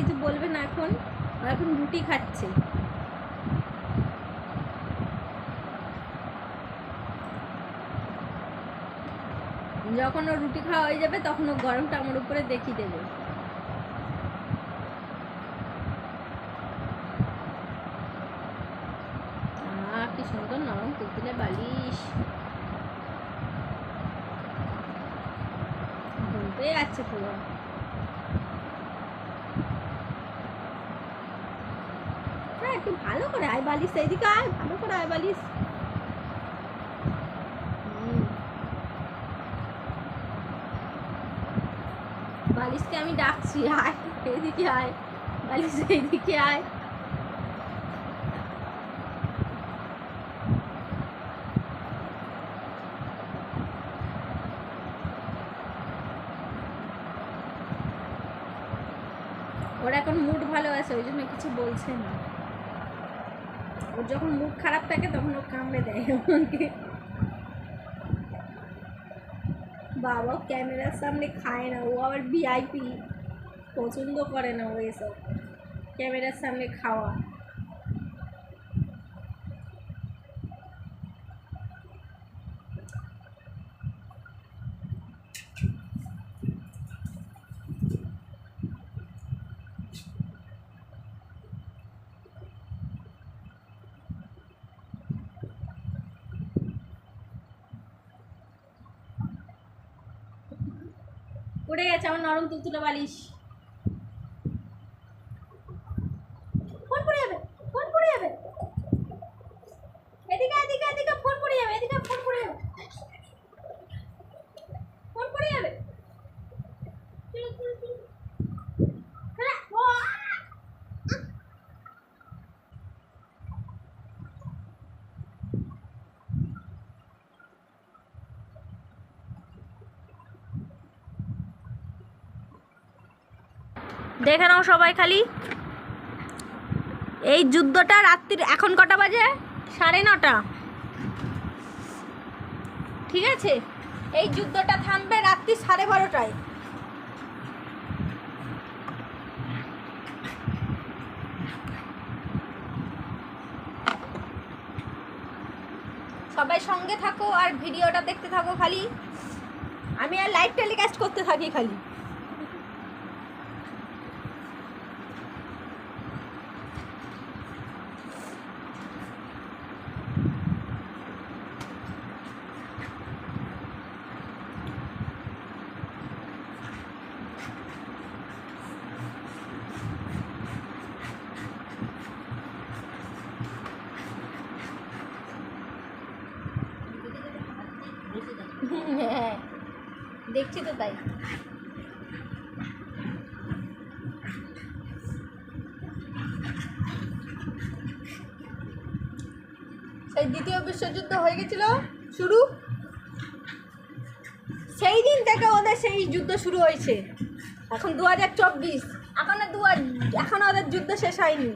কিছু বলবে না এখন। এখন রুটি খাচ্ছে। যখন ও রুটি খাওয়া হয়ে যাবে, তখন ও গরমটা আমার উপরে দেখিয়ে দেবে। কি সুন্দর নরম তুলতুলে বালিশ। ঘুম পেয়ে যাচ্ছে পুরো। হ্যাঁ একটু ভালো করে আয় বালিশ এইদিকে আয়, ভালো করে আয় বালিশ বালিশকে আমি ডাকছি, আয়, এইদিকে আয়, বালিশ এইদিকে আয়। ওর এখন মুড ভালো আছে, ওই জন্য কিছু বলছে না। ওর যখন মুখ খারাপ থাকে তখন ও কামড়ে দেয় আমাকে। বাবা ক্যামেরার সামনে খায় না, ও আবার ভিআইপি পছন্দ করে না ও এসব ক্যামেরার সামনে খাওয়া। পড়ে গেছে আমার নরম তুলতুলে বালিশ। দেখে নাও সবাই খালি। এই যুদ্ধটা রাত্রির, এখন কটা বাজে? সাড়ে নটা। ঠিক আছে? এই যুদ্ধটা থামবে রাত্রি সাড়ে বারোটায়। সবাই সঙ্গে থাকো আর ভিডিওটা দেখতে থাকো খালি। আমি আর লাইভ টেলিকাস্ট করতে থাকি খালি। হ্যাঁ দেখছি তো তাই। সেই দ্বিতীয় বিশ্বযুদ্ধ হয়ে গেছিল, শুরু? সেই দিন থেকে ওদের সেই যুদ্ধ শুরু হয়েছে। এখন দু হাজার চব্বিশ। এখনও দু এখনও ওদের যুদ্ধ শেষ হয়নি।